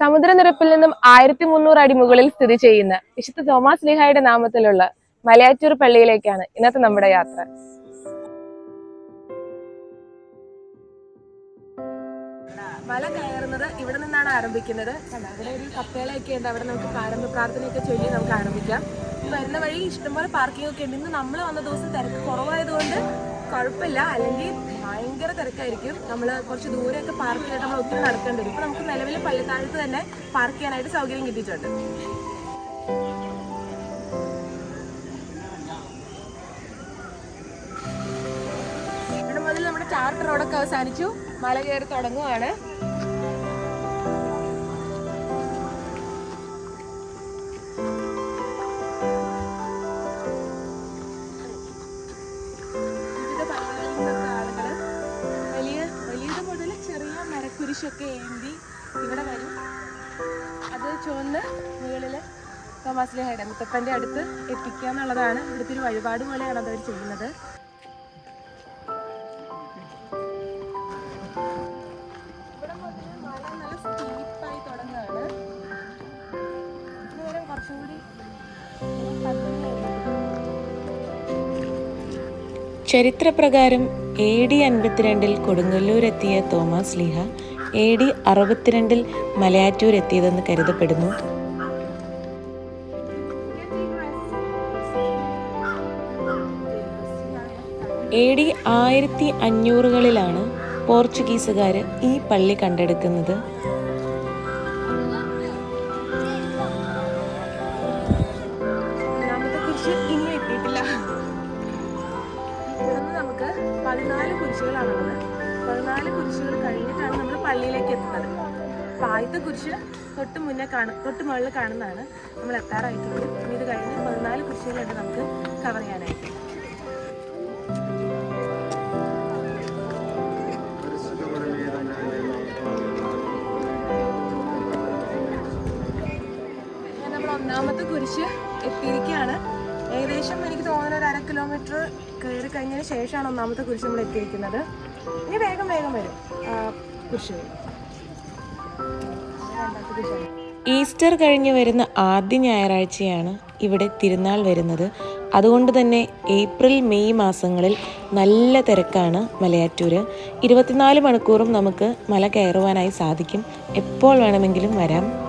സമുദ്രനിരപ്പിൽ നിന്നും ആയിരത്തി മുന്നൂറ് അടി മുകളിൽ സ്ഥിതി ചെയ്യുന്ന വിശുദ്ധ തോമസ് ലിഹായുടെ നാമത്തിലുള്ള മലയാറ്റൂർ പള്ളിയിലേക്കാണ് ഇന്നത്തെ നമ്മുടെ യാത്ര. മല കയറുന്നത് ഇവിടെ നിന്നാണ് ആരംഭിക്കുന്നത്. അവിടെ ഒരു കപ്പേളയൊക്കെ ഉണ്ട്. അവിടെ നമുക്ക് പ്രാരംഭ പ്രാർത്ഥനയൊക്കെ ചൊല്ലി നമുക്ക് ആരംഭിക്കാം. വരുന്ന വഴി ഇഷ്ടംപോലെ പാർക്കിംഗ് ഒക്കെ ഉണ്ട്. ഇന്ന് നമ്മൾ വന്ന ദിവസം തിരക്ക് കുറവായതുകൊണ്ട് കുഴപ്പമില്ല. അല്ലെങ്കിൽ ഭയങ്കര തിരക്കായിരിക്കും. നമ്മൾ കുറച്ച് ദൂരെയൊക്കെ പാർക്ക് ചെയ്തിട്ട് നമ്മൾ ഒത്തിരി നടക്കേണ്ടി വരും. ഇപ്പം നമുക്ക് നിലവിൽ പള്ളിത്താഴത്ത് തന്നെ പാർക്ക് ചെയ്യാനായിട്ട് സൗകര്യം കിട്ടിയിട്ടുണ്ട്. ഇവിടെ മുതൽ നമ്മുടെ ചാർട്ട് റോഡൊക്കെ അവസാനിച്ചു. മല കയറി തുടങ്ങുവാണ്. കുരിശൊക്കെ ഏന്തി ഇവിടെ വരും. അത് ചുവന്ന് മുകളിൽ തോമാസ് ഹൈഡ മുത്തപ്പന്റെ അടുത്ത് എത്തിക്കുക എന്നുള്ളതാണ് ഇവിടുത്തെ ഒരു വഴിപാട് പോലെയാണ് അതവർ ചെയ്യുന്നത്. ചരിത്രപ്രകാരം എ ഡി അൻപത്തിരണ്ടിൽ കൊടുങ്ങല്ലൂരെത്തിയ തോമസ് ലീഹ എ ഡി അറുപത്തിരണ്ടിൽ മലയാറ്റൂർ എത്തിയതെന്ന് കരുതപ്പെടുന്നു. എ ഡി ആയിരത്തി അഞ്ഞൂറുകളിലാണ് പോർച്ചുഗീസുകാർ ഈ പള്ളി കണ്ടെടുക്കുന്നത്. പള്ളിയിലേക്ക് എത്തുന്നത്. അപ്പൊ ആദ്യത്തെ കുരിശ് തൊട്ട് മുന്നേ കാണും തൊട്ട് മുകളിൽ കാണുന്നതാണ് നമ്മൾ എത്താറായിട്ടുള്ളത്. ഇത് കഴിഞ്ഞ് പതിനാല് കുരിശുകളുണ്ട് നമുക്ക് കവർ ചെയ്യാനായിട്ട്. ഒന്നാമത്തെ കുരിശ് എത്തിയിരിക്കുകയാണ്. ഏകദേശം എനിക്ക് തോന്നുന്ന ഒരു അര കിലോമീറ്റർ കയറി കഴിഞ്ഞതിന് ശേഷമാണ് ഒന്നാമത്തെ കുരിശ് നമ്മൾ എത്തിയിരിക്കുന്നത്. ഇനി വേഗം വേഗം വരും. ഈസ്റ്റർ കഴിഞ്ഞ് വരുന്ന ആദ്യ ഞായറാഴ്ചയാണ് ഇവിടെ തിരുനാൾ വരുന്നത്. അതുകൊണ്ട് തന്നെ ഏപ്രിൽ മെയ് മാസങ്ങളിൽ നല്ല തിരക്കാണ് മലയാറ്റൂര്. ഇരുപത്തിനാല് മണിക്കൂറും നമുക്ക് മല കയറുവാനായി സാധിക്കും. എപ്പോൾ വേണമെങ്കിലും വരാം.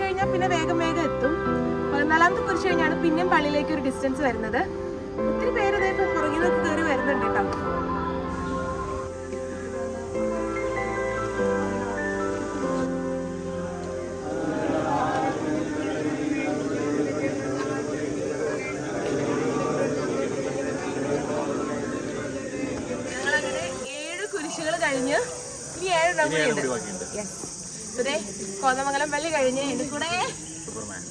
കുരിശ് കഴിഞ്ഞാൽ പിന്നെ വേഗം വേഗം എത്തും. പതിനാലാമത്തെ കുരിശ് കഴിഞ്ഞാണ് പിന്നെയും പള്ളിയിലേക്ക് ഒരു ഡിസ്റ്റൻസ് വരുന്നത്. ഒത്തിരി പേര് ഇതേ ഇപ്പൊ പുറകിൽ നിന്ന് കയറി വരുന്നുണ്ട് കേട്ടോ. ഏഴ് കുരിശുകൾ കഴിഞ്ഞ് ഇനി ഏഴ് നമ്മൾ യെസ് ഇതേ കോതമംഗലം പള്ളി കഴിഞ്ഞ് എന്റെ കൂടെ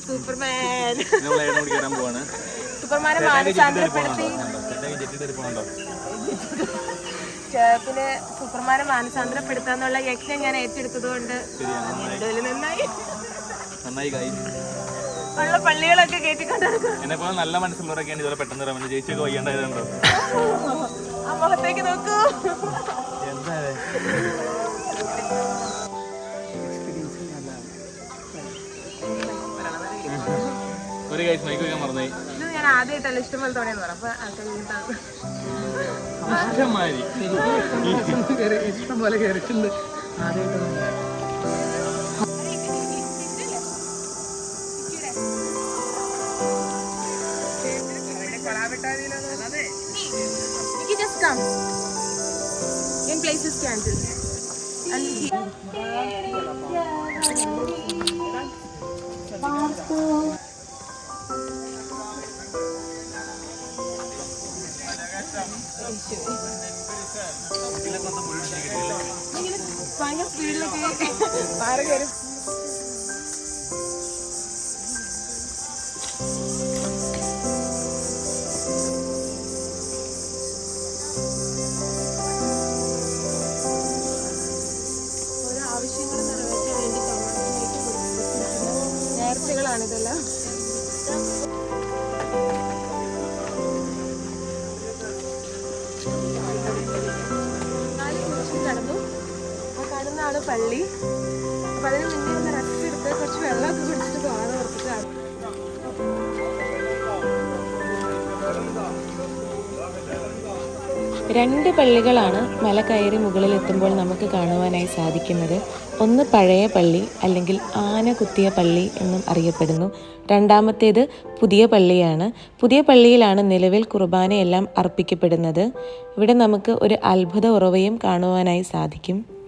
സൂപ്പർമാൻ സൂപ്പർമാനെ മാനസാന്തരപ്പെടുത്തി. പിന്നെ സൂപ്പർമാനെ മാനസാന്തരപ്പെടുത്താന്നുള്ള യജ്ഞം ഞാൻ ഏറ്റെടുത്തത് കൊണ്ട് നന്നായി. നന്നായി. ഉള്ള പള്ളികളൊക്കെ കേട്ടിക്കൊണ്ട് നടക്കും. എന്നെ പോലെ നല്ല ഇതുപോലെ പെട്ടെന്ന് ആ മുഖത്തേക്ക് നോക്കൂ. എന്താ ഒരു ഗൈസ് മൈക്ക് വെക്കാൻ മറന്നേ ഞാൻ ആദ്യമായിട്ടല്ല ഇഷ്ടംപോലെ തോന്നിയെന്ന് പറഞ്ഞു അപ്പൊ ആൾക്കാർ വീണ്ടും ഇഷ്ടംമാതിരി. ഇഷ്ടം പോലെ കയറിയിട്ടുണ്ട് ആദ്യമായിട്ട് just come. In places cancelled. And he- ഒന്ന് ഭയങ്കര സ്പീഡിലൊക്കെ പാറ കയറി നേർച്ചകളാണിതെല്ലാം കടന്നാണ് പള്ളി. അപ്പൊ അതിന് മുന്നേ ഒന്ന് റെസ്റ്റ് എടുത്ത് കുറച്ച് വെള്ളമൊക്കെ കുടിച്ചിട്ട് പോകാൻ ഓർത്തിട്ടാണ്. രണ്ട് പള്ളികളാണ് മല കയറി മുകളിലെത്തുമ്പോൾ നമുക്ക് കാണുവാനായി സാധിക്കുന്നത്. ഒന്ന് പഴയ പള്ളി അല്ലെങ്കിൽ ആന കുത്തിയ പള്ളി എന്നും അറിയപ്പെടുന്നു. രണ്ടാമത്തേത് പുതിയ പള്ളിയാണ്. പുതിയ പള്ളിയിലാണ് നിലവിൽ കുർബാനയെല്ലാം അർപ്പിക്കപ്പെടുന്നത്. ഇവിടെ നമുക്ക് ഒരു അത്ഭുത ഉറവയും കാണുവാനായി സാധിക്കും.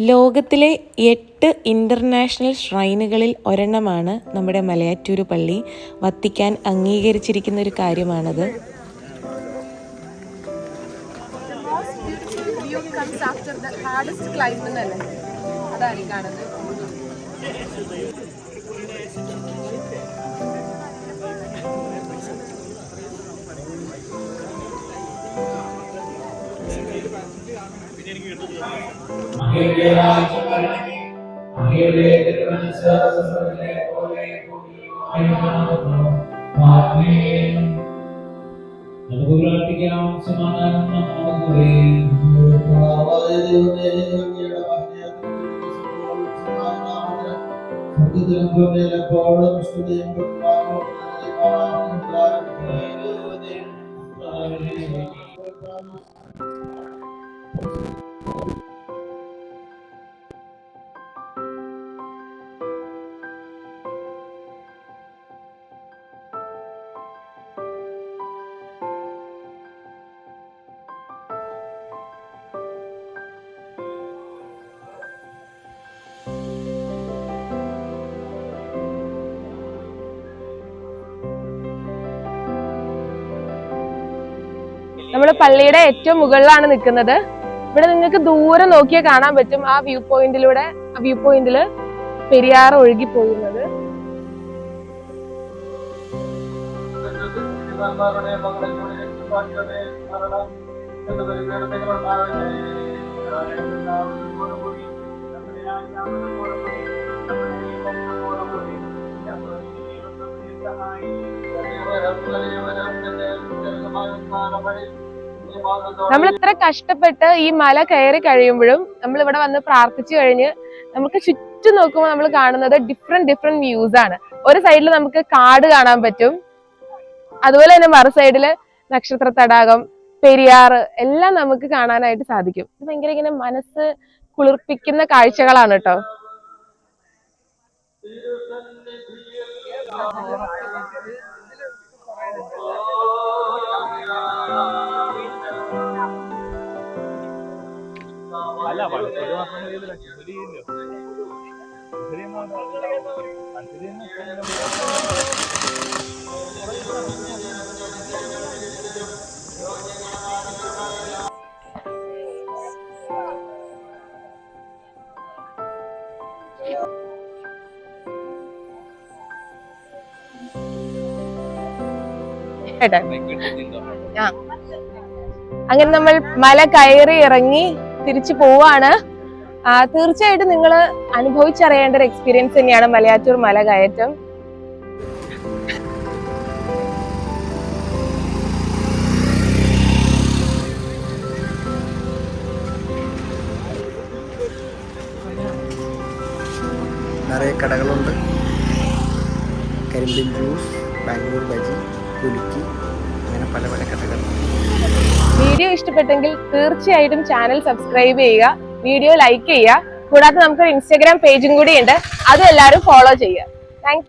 ലോകത്തിലെ എട്ട് ഇന്റർനാഷണൽ ഷ്രൈനുകളിൽ ഒരെണ്ണമാണ് നമ്മുടെ മലയാറ്റൂര് പള്ളി. വത്തിക്കാൻ അംഗീകരിച്ചിരിക്കുന്ന ഒരു കാര്യമാണത്. നമുക്ക് പ്രാർത്ഥിക്കാം സമാധാനം നമ്മോടുകൂടെ. സ്വർഗത്തിലും ഭൂമിയിലും നമ്മൾ പള്ളിയുടെ ഏറ്റവും മുകളിലാണ് നിൽക്കുന്നത്. ഇവിടെ നിങ്ങൾക്ക് ദൂരെ നോക്കിയാൽ കാണാൻ പറ്റും ആ വ്യൂ പോയിന്റിലൂടെ ആ വ്യൂ പോയിന്റിൽ പെരിയാർ ഒഴുകി പോകുന്നത്. നമ്മൾ ഇത്ര കഷ്ടപ്പെട്ട് ഈ മല കയറി കഴിയുമ്പോഴും നമ്മൾ ഇവിടെ വന്ന് പ്രാർത്ഥിച്ചു കഴിഞ്ഞ് നമുക്ക് ചുറ്റും നോക്കുമ്പോൾ നമ്മൾ കാണുന്നത് ഡിഫറെന്റ് ഡിഫറെന്റ് വ്യൂസ് ആണ്. ഒരു സൈഡിൽ നമുക്ക് കാട് കാണാൻ പറ്റും. അതുപോലെ തന്നെ മറു സൈഡിൽ നക്ഷത്ര തടാകം പെരിയാറ് എല്ലാം നമുക്ക് കാണാനായിട്ട് സാധിക്കും. ഇത് ഭയങ്കര ഇങ്ങനെ മനസ്സ് കുളിർപ്പിക്കുന്ന കാഴ്ചകളാണ് കേട്ടോ. Thank പഴത്തൊരു അങ്ങനെ നമ്മൾ മല കയറി ഇറങ്ങി തിരിച്ചു പോവാണ്. തീർച്ചയായിട്ടും നിങ്ങൾ അനുഭവിച്ചറിയേണ്ട ഒരു എക്സ്പീരിയൻസ് തന്നെയാണ് മലയാറ്റൂർ മല കയറ്റം നിറയെ കടകളുണ്ട്. കരിമ്പിൻ ജ്യൂസ് ബാംഗ്ലൂർ ബജി കുലുക്കി അങ്ങനെ പല പല കടകൾ. വീഡിയോ ഇഷ്ടപ്പെട്ടെങ്കിൽ തീർച്ചയായിട്ടും ചാനൽ സബ്സ്ക്രൈബ് ചെയ്യുക വീഡിയോ ലൈക്ക് ചെയ്യുക. കൂടാതെ നമുക്കൊരു ഇൻസ്റ്റാഗ്രാം പേജും കൂടി ഉണ്ട്. അതും എല്ലാവരും ഫോളോ ചെയ്യുക. താങ്ക്